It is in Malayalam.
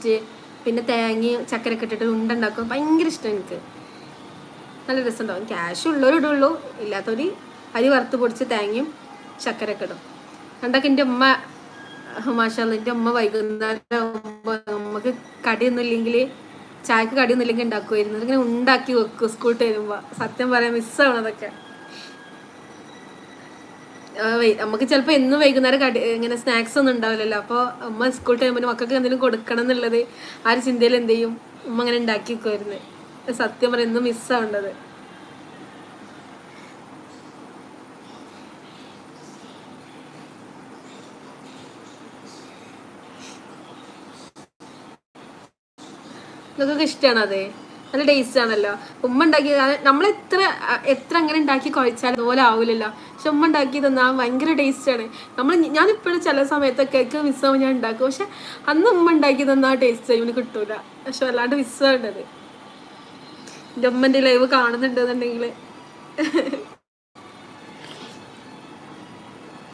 ടേസ്റ്റ് പിന്നെ തേങ്ങയും ചക്കരയൊക്കെ ഇട്ടിട്ട് ഉണ്ടുണ്ടാക്കും ഭയങ്കര ഇഷ്ടം എനിക്ക്. നല്ല രസമുണ്ടാവും. ക്യാഷ് ഉള്ളവർ ഇടുള്ളൂ. ഇല്ലാത്തവർ അരി വറുത്ത് പൊടിച്ച് തേങ്ങയും ചക്കരയൊക്കെ ഇടും. പണ്ടൊക്കെ എന്റെ ഉമ്മ മാഷാല്ല എന്റെ ഉമ്മ വൈകുന്നേരം നമുക്ക് കടിയൊന്നും ഇല്ലെങ്കിൽ ചായക്ക് കടിയൊന്നും ഇല്ലെങ്കിൽ ഉണ്ടാക്കുമായിരുന്നു. ഇങ്ങനെ ഉണ്ടാക്കി വെക്കും സ്കൂളിൽ വരുമ്പോൾ സത്യം പറയാൻ മിസ്സാവണം അതൊക്കെ ആ, വൈ- നമുക്ക് ചിലപ്പോ എന്നും വൈകുന്നേരം കടി ഇങ്ങനെ സ്നാക്സ് ഒന്നും ഉണ്ടാവില്ലല്ലോ. അപ്പോൾ ഉമ്മ സ്കൂൾ ടൈമിന് മക്കൾക്ക് എന്തെങ്കിലും കൊടുക്കണം എന്നുള്ളത് ആ ഒരു ചിന്തയിൽ എന്ത് ചെയ്യും? ഉമ്മ അങ്ങനെ ഉണ്ടാക്കി വെക്കുമായിരുന്നു സത്യം പറയാം എന്നും മിസ്സാവേണ്ടത് നിങ്ങൾക്കൊക്കെ ഇഷ്ടമാണ് അതെ? നല്ല ടേസ്റ്റ് ആണല്ലോ. ഉമ്മ ഉണ്ടാക്കി നമ്മൾ എത്ര എത്ര അങ്ങനെ ഉണ്ടാക്കി കുഴച്ചാലും അതുപോലെ ആവില്ലല്ലോ പക്ഷെ ഉമ്മ ഉണ്ടാക്കി തന്നാൽ ഭയങ്കര ടേസ്റ്റ് ആണ്. നമ്മൾ ഞാനിപ്പോഴും ചില സമയത്തൊക്കെ കേക്ക് മിസ്സാവും ഞാൻ ഉണ്ടാക്കും. പക്ഷെ അന്ന് ഉമ്മ ഉണ്ടാക്കി തന്നാൽ ടേസ്റ്റ് ഇവന് കിട്ടൂല. പക്ഷെ വല്ലാണ്ട് മിസ്സാവേണ്ടത് എന്റെ ഉമ്മന്റെ ലൈവ് കാണുന്നുണ്ടെന്നുണ്ടെങ്കിൽ